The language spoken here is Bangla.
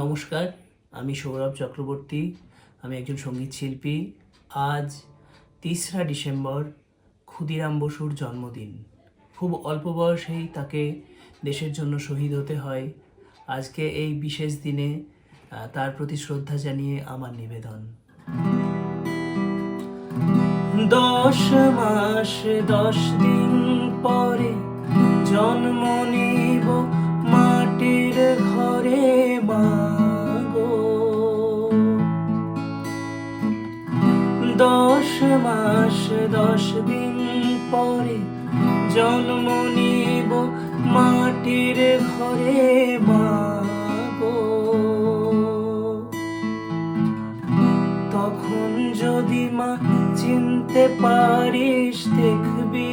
নমস্কার, আমি সৌরভ চক্রবর্তী, আমি একজন সংগীত শিল্পী। আজ তেসরা ডিসেম্বর, ক্ষুদিরাম বসুর জন্মদিন। খুব অল্প বয়সেই তাকে দেশের জন্য শহীদ হতে হয়। আজকে এই বিশেষ দিনে তার প্রতি শ্রদ্ধা জানিয়ে আমার নিবেদন। দশ মাস, দশ দিন পরে জন্ম দশ মাস, দশ দিন পরে জন্ম নিব মাটির ঘরে মাগো তখন যদি মা চিনতে পারিস, দেখবি